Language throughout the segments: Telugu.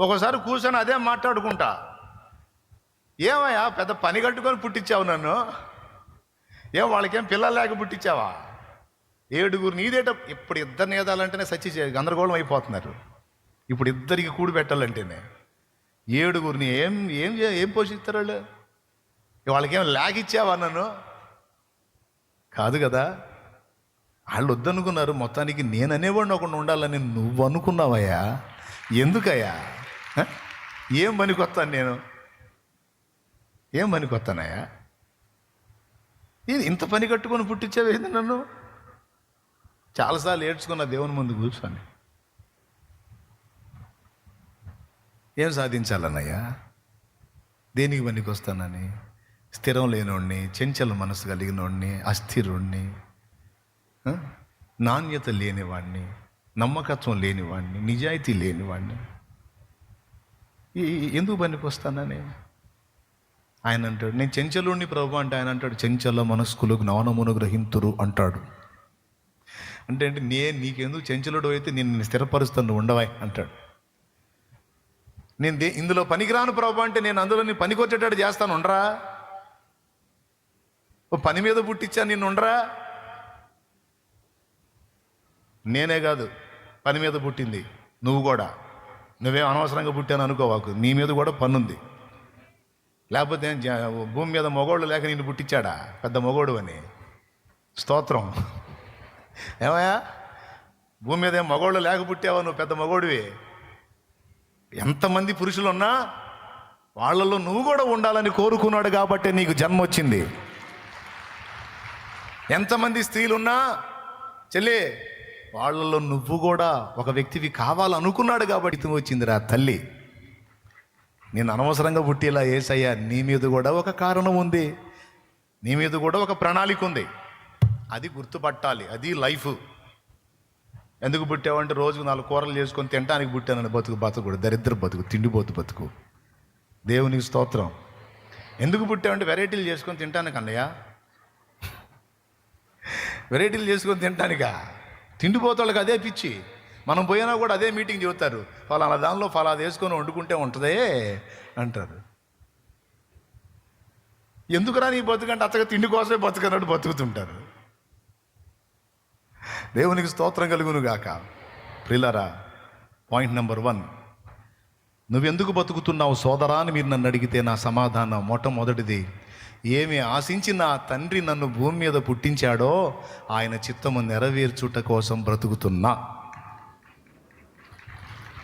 ఒకసారి కూర్చొని అదే మాట్లాడుకుంటా. ఏమయ్యా పెద్ద పని కట్టుకొని పుట్టించావు నన్ను? ఏం వాళ్ళకేం పిల్లలు లేక పుట్టించావా? ఏడుగురు నీదేట ఇప్పుడు ఇద్దరిని ఏదాలంటేనే సచ్చి చే- గందరగోళం అయిపోతున్నారు. ఇప్పుడు ఇద్దరికి కూడి పెట్టాలంటేనే. ఏడుగురిని ఏం ఏం ఏం పోషిస్తారు వాళ్ళు? వాళ్ళకేం లాగిచ్చావా నన్ను? కాదు కదా వాళ్ళు వద్దనుకున్నారు మొత్తానికి నేను అనేవాడిని ఒకడు ఉండాలని నువ్వు అనుకున్నావయ్యా ఎందుకయ్యా? ఏం పనికొస్తాను నేను? ఏం పనికొస్తానయ్యా ఇది ఇంత పని కట్టుకొని పుట్టించావేంది నన్ను? చాలాసార్లు ఏడ్చుకున్న దేవుని ముందు కూర్చొని ఏం సాధించాలన్నయ్యా? దేనికి పనికి వస్తానని స్థిరం లేనోడిని చెంచల మనసు కలిగినోడిని అస్థిరుణ్ణి నాణ్యత లేనివాడిని నమ్మకత్వం లేనివాడిని నిజాయితీ లేనివాడిని ఎందుకు పనికి వస్తానని ఆయన అంటాడు నేను చెంచలుణ్ణి ప్రభు అంటే ఆయన అంటాడు చెంచల మనస్కులు జ్ఞానమును గ్రహింతురు అంటాడు. అంటే అంటే నేను నీకెందుకు చెంచలుడు అయితే నేను నిన్ను స్థిరపరుస్తాను ఉండవాయి అంటాడు. నేను దే- ఇందులో పనికిరాను ప్రభు అంటే నేను అందులో నీ పనికొచ్చేటట్టు చేస్తాను ఉండరా? ఓ పని మీద పుట్టించా నిన్ను ఉండరా? నేనే కాదు పని మీద పుట్టింది నువ్వు కూడా. నువ్వేం అనవసరంగా పుట్టాను అనుకోవాకు నీ మీద కూడా పన్నుంది. లేకపోతే భూమి మీద మొగోళ్ళు లేక నిన్ను పుట్టించాడా? పెద్ద మొగోడు అని. స్తోత్రం. ఏమయ్యా? భూమి మీద మొగోళ్ళు మగోళ్ళు లేక పుట్టావా? నువ్వు పెద్ద మగోడివి. ఎంతమంది పురుషులు ఉన్నా వాళ్ళలో నువ్వు కూడా ఉండాలని కోరుకున్నాడు కాబట్టి నీకు జన్మ వచ్చింది. ఎంతమంది స్త్రీలున్నా చెల్లి వాళ్ళలో నువ్వు కూడా ఒక వ్యక్తివి కావాలనుకున్నాడు కాబట్టి ఇది వచ్చిందిరా తల్లి. నేను అనవసరంగా పుట్టేలా ఏసయ్యా నీ మీద కూడా ఒక కారణం ఉంది. నీ మీద కూడా ఒక ప్రణాళిక ఉంది. అది గుర్తుపట్టాలి అది లైఫ్. ఎందుకు పుట్టావంటే రోజుకు నాలుగు కూరలు చేసుకొని తినడానికి పుట్టానని బతుకు బతుకుడు దరిద్ర బతుకు తిండిపోతు బతుకు. దేవునికి స్తోత్రం. ఎందుకు పుట్టావంటే వెరైటీలు చేసుకొని తింటానికి అన్నయ్య వెరైటీలు చేసుకొని తినటానికా తిండిపోతాళ్ళకి అదే పిచ్చి. మనం పోయినా కూడా అదే మీటింగ్ చెబుతారు. ఫలానా దానిలో ఫలాది వేసుకొని వండుకుంటే ఉంటుందే అంటారు. ఎందుకురా నీ బతుకంటే అత్తగా తిండి కోసమే బతుకన్నట్టు బతుకుతుంటారు? దేవునికి స్తోత్రం కలుగును గాక. ప్రిలరా పాయింట్ నెంబర్ వన్. నువ్వెందుకు బతుకుతున్నావు సోదరా అని మీరు నన్ను అడిగితే నా సమాధానం మొట్టమొదటిది ఏమి ఆశించి నా తండ్రి నన్ను భూమి మీద పుట్టించాడో ఆయన చిత్తము నెరవేర్చుట కోసం బ్రతుకుతున్నా.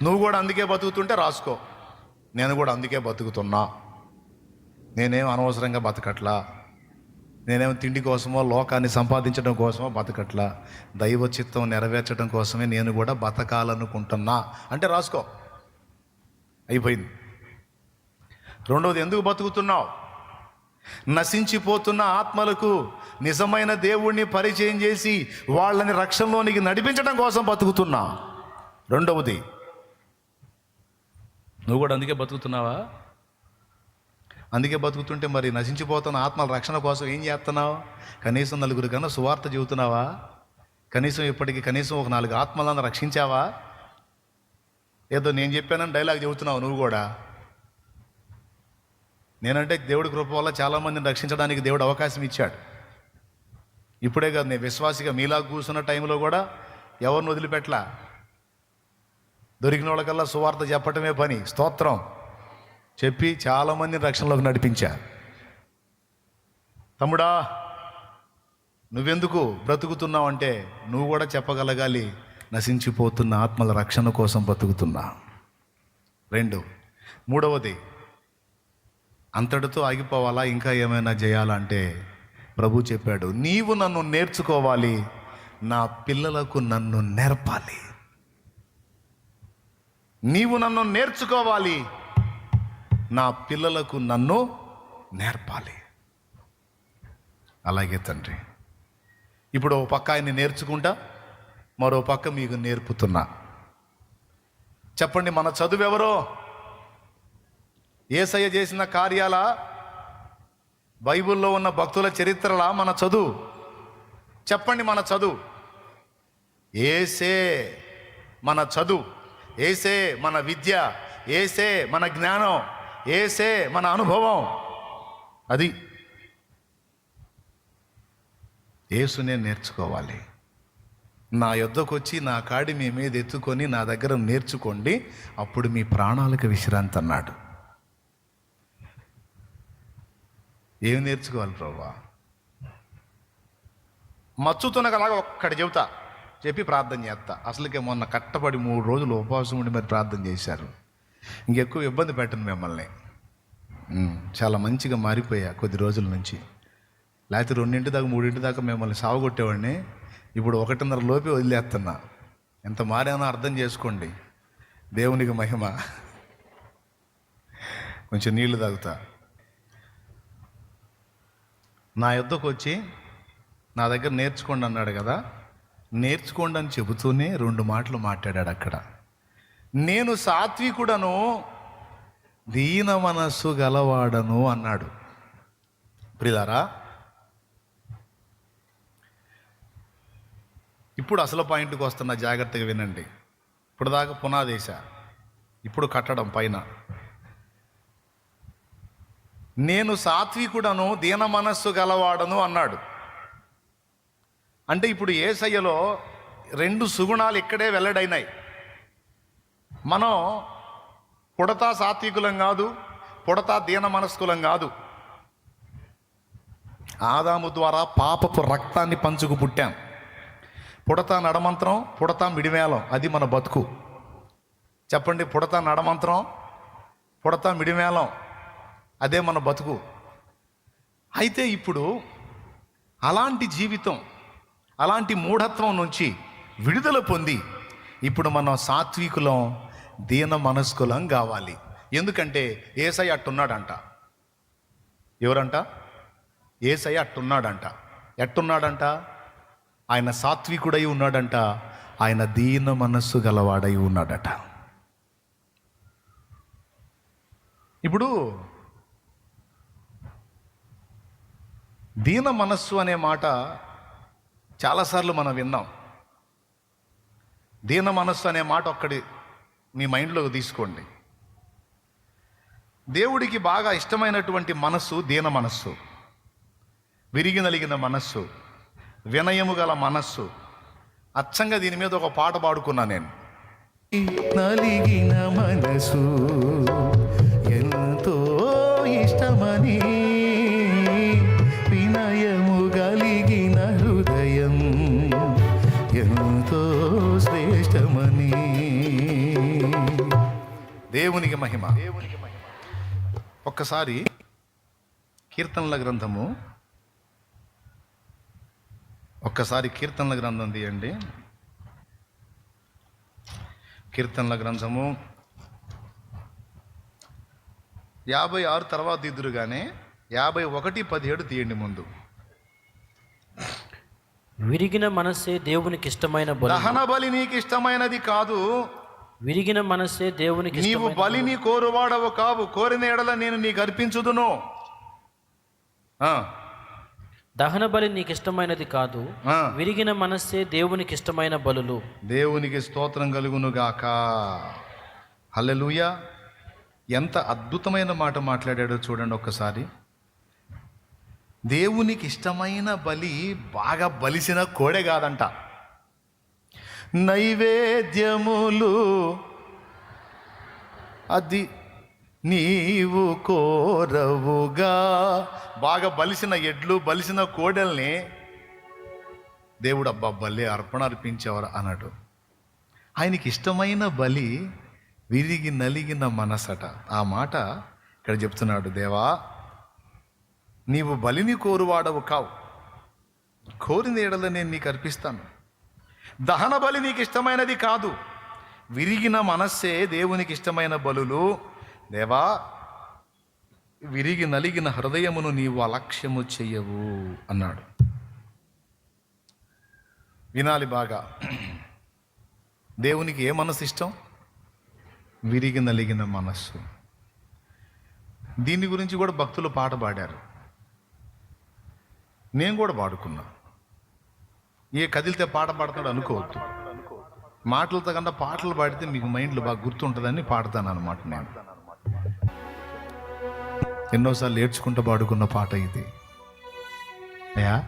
నువ్వు కూడా అందుకే బతుకుతుంటే రాసుకో. నేను కూడా అందుకే బతుకుతున్నా. నేనేం అనవసరంగా బతకట్లా? నేనేం తిండి కోసమో లోకాన్ని సంపాదించడం కోసమో బతకట్లా? దైవ చిత్తం నెరవేర్చడం కోసమే నేను కూడా బతకాలనుకుంటున్నా. అంటే రాసుకో. అయిపోయింది. రెండవది ఎందుకు బతుకుతున్నావు? నశించిపోతున్న ఆత్మలకు నిజమైన దేవుణ్ణి పరిచయం చేసి వాళ్ళని రక్షణలోనికి నడిపించడం కోసం బతుకుతున్నా. రెండవది నువ్వు కూడా అందుకే బతుకుతున్నావా? అందుకే బతుకుతుంటే మరి నశించిపోతున్న ఆత్మల రక్షణ కోసం ఏం చేస్తున్నావు? కనీసం నలుగురు కన్నా సువార్త చెబుతున్నావా? కనీసం ఇప్పటికి కనీసం ఒక నాలుగు ఆత్మలను రక్షించావా? ఏదో నేను చెప్పానని డైలాగ్ చెబుతున్నావు నువ్వు కూడా. నేనంటే దేవుడి కృప వల్ల చాలామందిని రక్షించడానికి దేవుడు అవకాశం ఇచ్చాడు. ఇప్పుడే కాదు నేను విశ్వాసిగా మీలా కూర్చున్న టైంలో కూడా ఎవరిని వదిలిపెట్టలా? దొరికిన వాళ్ళకల్లా సువార్త చెప్పటమే పని స్తోత్రం. చెప్పి చాలామందిని రక్షణలోకి నడిపించా. తమ్ముడా నువ్వెందుకు బ్రతుకుతున్నావు అంటే నువ్వు కూడా చెప్పగలగాలి నశించిపోతున్న ఆత్మల రక్షణ కోసం బ్రతుకుతున్నా. రెండు. మూడవది అంతటితో ఆగిపోవాలా? ఇంకా ఏమైనా చేయాలంటే ప్రభు చెప్పాడు నీవు నన్ను నేర్చుకోవాలి నా పిల్లలకు నన్ను నేర్పాలి. నీవు నన్ను నేర్చుకోవాలి నా పిల్లలకు నన్ను నేర్పాలి. అలాగే తండ్రి ఇప్పుడు ఓ పక్క ఆయన్ని నేర్చుకుంటా మరో పక్క మీకు నేర్పుతున్నా. చెప్పండి మన చదువు ఎవరో? ఏసయ్య చేసిన కార్యాల బైబిల్లో ఉన్న భక్తుల చరిత్రలా మన చదువు. చెప్పండి మన చదువు. ఏసే మన చదువు. ఏసే మన విద్య. ఏసే మన జ్ఞానం. ఏసే మన అనుభవం. అది ఏసునే నేర్చుకోవాలి. నా యొద్దకు వచ్చి నా కాడి మీ మీద ఎత్తుకొని నా దగ్గర నేర్చుకోండి. అప్పుడు మీ ప్రాణాలకు విశ్రాంతి అన్నాడు ఏం నేర్చుకోవాలి ప్రభా? మచ్చుతునగలాగా ఒక్కటి చెబుతా చెప్పి ప్రార్థన చేస్తా. అసలుకే మొన్న కట్టబడి మూడు రోజులు ఉపవాసం ఉండి మరి ప్రార్థన చేశారు. ఇంకెక్కువ ఇబ్బంది పెట్టను మిమ్మల్ని. చాలా మంచిగా మారిపోయా కొద్ది రోజుల నుంచి. లేకపోతే రెండింటి దాకా మూడింటి దాకా మిమ్మల్ని సావగొట్టేవాడిని. ఇప్పుడు ఒకటిన్నర లోపే వదిలేస్తున్నా. ఎంత మారానో అర్థం చేసుకోండి. దేవునికి మహిమ. కొంచెం నీళ్ళు తాగుతా. నా యుద్ధకు వచ్చి నా దగ్గర నేర్చుకోండి అన్నాడు కదా. నేర్చుకోండి అని చెబుతూనే రెండు మాటలు మాట్లాడాడు అక్కడ. నేను సాత్వికుడను దీన మనస్సు గలవాడను అన్నాడు. ప్రిలారా ఇప్పుడు అసలు పాయింట్కి వస్తున్న జాగ్రత్తగా వినండి. ఇప్పుడు దాకా పునాదేశ ఇప్పుడు కట్టడం పైన. నేను సాత్వికుడను దీన మనస్సు గలవాడను అన్నాడు. అంటే ఇప్పుడు ఏసయ్యలో రెండు సుగుణాలు ఇక్కడే వెల్లడైనాయి. మనం పుడతా సాత్వికులం కాదు పుడతా దీన మనస్కులం కాదు. ఆదాము ద్వారా పాపపు రక్తాన్ని పంచుకు పుట్టాం. పుడతా నడమంత్రం పుడతా మిడిమేళం అది మన బతుకు. చెప్పండి పుడతా నడమంత్రం పుడతా మిడిమేళం. అదే మన బతుకు. అయితే ఇప్పుడు అలాంటి జీవితం అలాంటి మూఢత్వం నుంచి విడుదల పొంది ఇప్పుడు మనం సాత్వికులం దీన మనస్కులం కావాలి. ఎందుకంటే ఏసై అట్టున్నాడంట. ఎవరంట? ఏసై అట్టున్నాడంట. ఎట్టున్నాడంట? ఆయన సాత్వికుడై ఉన్నాడంట. ఆయన దీన మనస్సు గలవాడై ఉన్నాడట. ఇప్పుడు దీన మనస్సు అనే మాట చాలాసార్లు మనం విన్నాం. దీన మనస్సు అనే మాట ఒక్కడి మీ మైండ్లోకి తీసుకోండి. దేవుడికి బాగా ఇష్టమైనటువంటి మనస్సు దీన మనస్సు. విరిగి నలిగిన మనస్సు వినయము గల మనస్సు. అచ్చంగా దీని మీద ఒక పాట పాడుకున్నా నేను. నలిగిన మనసు దేవునికి మహిమ. ఒక్కసారి కీర్తనల గ్రంథము. ఒక్కసారి కీర్తనల గ్రంథం తీయండి. కీర్తనల గ్రంథము. యాభై ఆరు తర్వాత దిద్దురుగానే యాభై ఒకటి పదిహేడు తీయండి ముందు. విరిగిన మనస్సే దేవునికి ఇష్టమైన దహన బలి నీకు ఇష్టమైనది కాదు. విరిగిన మనస్సే దేవునికి నీవు బలిని కోరువాడవు కావు. కోరిన ఎడల నేను నీకు అర్పించుదును దహన బలి నీకు ఇష్టమైనది కాదు. విరిగిన మనస్సే దేవునికి ఇష్టమైన బలులు. దేవునికి స్తోత్రం కలుగునుగాక. హల్లెలూయా. ఎంత అద్భుతమైన మాట మాట్లాడాడో చూడండి ఒక్కసారి. దేవునికి ఇష్టమైన బలి బాగా బలిసిన కోడె కాదంట. నైవేద్యములు అది నీవు కోరవుగా. బాగా బలిసిన ఎడ్లు బలిసిన కోడల్ని దేవుడు అబ్బా బలి అర్పణ అర్పించేవారు అన్నాడు. ఆయనకి ఇష్టమైన బలి విరిగి నలిగిన మనసట. ఆ మాట ఇక్కడ చెప్తున్నాడు దేవా నీవు బలిని కోరువాడవు కావు. కోరిన ఎడల నేను నీకు అర్పిస్తాను. దహన బలి నీకు ఇష్టమైనది కాదు. విరిగిన మనస్సే దేవునికి ఇష్టమైన బలులు. దేవా విరిగి నలిగిన హృదయమును నీవు అలక్ష్యము చెయ్యవు అన్నాడు. వినాలి బాగా. దేవునికి ఏ మనసు ఇష్టం విరిగి నలిగిన మనస్సు. దీని గురించి కూడా భక్తులు పాట పాడారు. నేను కూడా పాడుకున్నా. ఏ కదిలితే పాట పాడతాడు అనుకోవద్దు. మాటలతో కన్నా పాటలు పాడితే మీకు మైండ్లో బాగా గుర్తుంటుందని పాడతాను అనమాట నేను. ఎన్నోసార్లు ఏడ్చుకుంటూ పాడుకున్న పాట ఇది. అయ్యా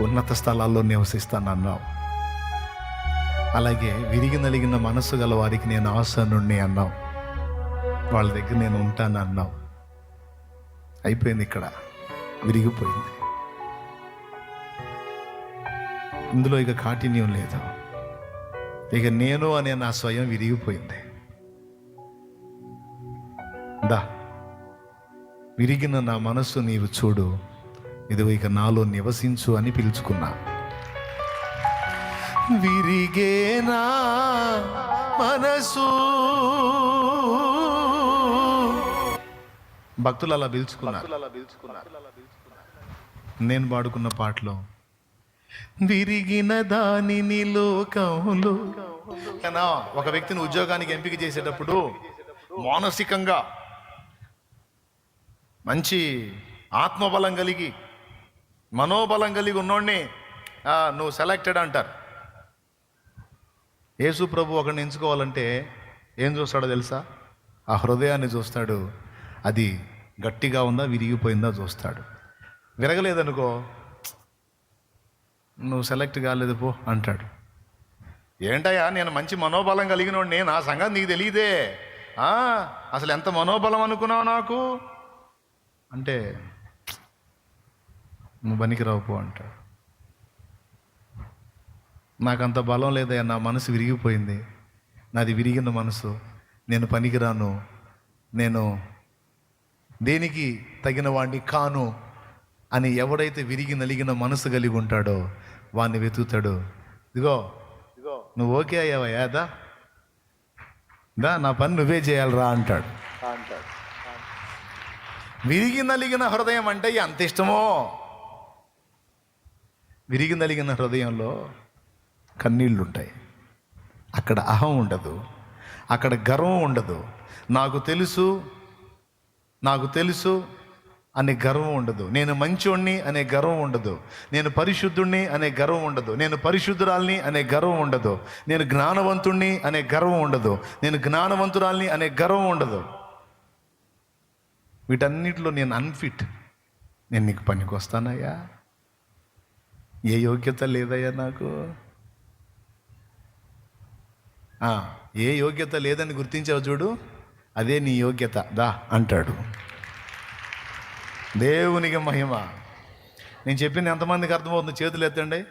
ఉన్నత స్థలాల్లో నివసిస్తానన్నావు అలాగే విరిగి నలిగిన మనస్సు గల వారికి నేను ఆసనుణ్ణి అన్నావు. వాళ్ళ దగ్గర నేను ఉంటాను అన్నావు. అయిపోయింది ఇక్కడ. విరిగిపోయింది. ఇందులో ఇక కాఠిన్యం లేదు. ఇక నేను అనే నా స్వయం విరిగిపోయింది. దా విరిగిన నా మనస్సు నీవు చూడు. ఇదిగో ఇక నాలో నివసించు అని పిలుచుకున్నా. విరిగేనా మనసు? భక్తులు అలా పిలుచుకున్నారు. నేను పాడుకున్న పాటలో విరిగిన దానిని లోకంలో. అయినా ఒక వ్యక్తిని ఉద్యోగానికి ఎంపిక చేసేటప్పుడు మానసికంగా మంచి ఆత్మబలం కలిగి మనోబలం కలిగి ఉన్నోడిని నువ్వు సెలెక్టెడ్ అంటారు. యేసు ప్రభు ఒకరిని ఎంచుకోవాలంటే ఏం చూస్తాడో తెలుసా? ఆ హృదయాన్ని చూస్తాడు. అది గట్టిగా ఉందా విరిగిపోయిందా చూస్తాడు. విరగలేదనుకో నువ్వు సెలెక్ట్ కాలేదు పో అంటాడు. ఏంటయ్యా నేను మంచి మనోబలం కలిగినోడిని నా సంగతి నీకు తెలియదే. అసలు ఎంత మనోబలం అనుకున్నావు నాకు? అంటే నువ్వు పనికిరావు పో అంటాడు. నాకంత బలం లేదయ్యా నా మనసు విరిగిపోయింది. నాది విరిగిన మనసు. నేను పనికిరాను. నేను దేనికి తగిన వాడిని కాను అని ఎవడైతే విరిగి నలిగిన మనసు కలిగి ఉంటాడో వాడిని వెతుకుతాడు. ఇదిగో నువ్వు ఓకే అయ్యావయ్యా దా. దా నా పని నువ్వే చేయాలిరా అంటాడు. విరిగి నలిగిన హృదయం అంటే ఎంత ఇష్టమో. విరిగి నలిగిన హృదయంలో కన్నీళ్ళు ఉంటాయి అక్కడ అహం ఉండదు. అక్కడ గర్వం ఉండదు. నాకు తెలుసు నాకు తెలుసు అనే గర్వం ఉండదు. నేను మంచోణ్ణి అనే గర్వం ఉండదు. నేను పరిశుద్ధుణ్ణి అనే గర్వం ఉండదు. నేను పరిశుద్ధురాల్ని అనే గర్వం ఉండదు. నేను జ్ఞానవంతుణ్ణి అనే గర్వం ఉండదు. నేను జ్ఞానవంతురాల్ని అనే గర్వం ఉండదు. వీటన్నిటిలో నేను అన్ఫిట్ నేను నీకు పనికి వస్తానయ్యా ఏ యోగ్యత లేదయ్యా నాకు? ఏ యోగ్యత లేదని గుర్తించావు చూడు? అదే నీ యోగ్యత. దా అంటాడు. దేవునికి మహిమ. నేను చెప్పింది ఎంతమందికి అర్థమవుతుంది? చేతులు ఎత్తండి.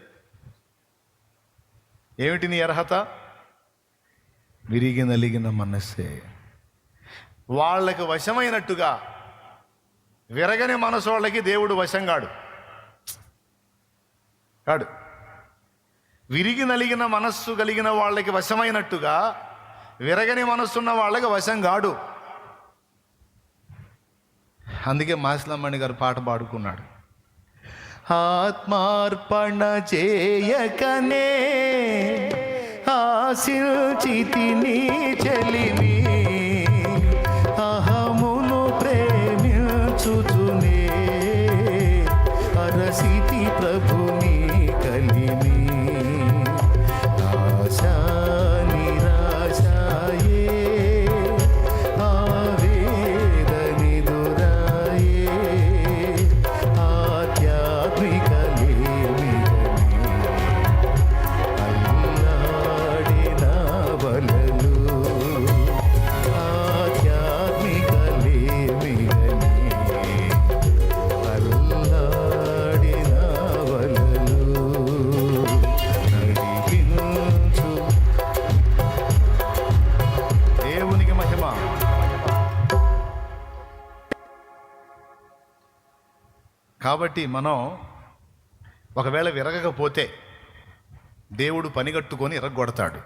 ఏమిటి నీ అర్హత? విరిగి నలిగిన మనస్సే. వాళ్ళకి వశమైనట్టుగా విరగని మనసు వాళ్ళకి దేవుడు వశంగాడు కాడు. విరిగి నలిగిన మనస్సు కలిగిన వాళ్ళకి వశమైనట్టుగా విరగని మనస్సున్న వాళ్ళకి వశం కాడు. అందుకే మాసిలమ్మణి గారు పాట పాడుకున్నాడు. ఆత్మార్పణ చేయకనే ఆశిల్చితి నీ చెలిమి కాబట్టి మనం ఒకవేళ విరగకపోతే దేవుడు పనిగట్టుకొని ఇరగొడతాడు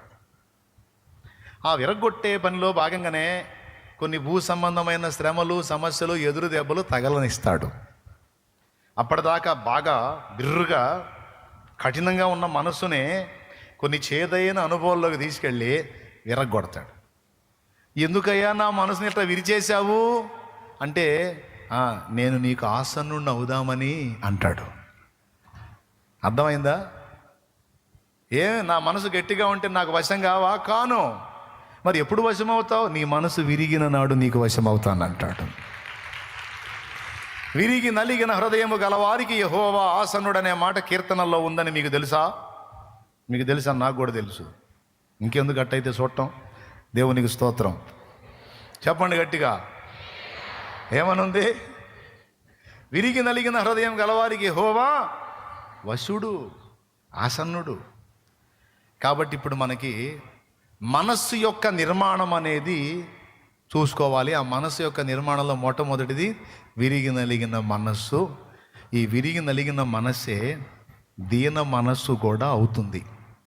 ఆ విరగొట్టే పనిలో భాగంగానే కొన్ని భూ సంబంధమైన శ్రమలు సమస్యలు ఎదురు దెబ్బలు తగలనిస్తాడు. అప్పటిదాకా బాగా బిర్రుగా కఠినంగా ఉన్న మనస్సునే కొన్ని చేదైన అనుభవాల్లోకి తీసుకెళ్ళి విరగొడతాడు ఎందుకయ్యా నా మనసుని ఇట్లా విరిచేశావు? అంటే నేను నీకు ఆసన్నుడిని అవుదామని అంటాడు. అర్థమైందా? ఏ నా మనసు గట్టిగా ఉంటే నాకు వశం కావా? కాను. మరి ఎప్పుడు వశమవుతావు? నీ మనసు విరిగిన నాడు నీకు వశమవుతాను అంటాడు. విరిగి నలిగిన హృదయము గలవారికి యహోవా ఆసనుడనే మాట కీర్తనల్లో ఉందని మీకు తెలుసా? మీకు తెలుసా? నాకు కూడా తెలుసు. ఇంకెందుకు అట్టయితే చూడటం? దేవునికి స్తోత్రం. చెప్పండి గట్టిగా. ఏమనుంది? విరిగి నలిగిన హృదయం గలవారికి హోవా వశుడు ఆసన్నుడు. కాబట్టి ఇప్పుడు మనకి మనస్సు యొక్క నిర్మాణం అనేది చూసుకోవాలి. ఆ మనస్సు యొక్క నిర్మాణంలో మొట్టమొదటిది విరిగి నలిగిన మనస్సు. ఈ విరిగి నలిగిన మనస్సే దీన మనస్సు కూడా అవుతుంది.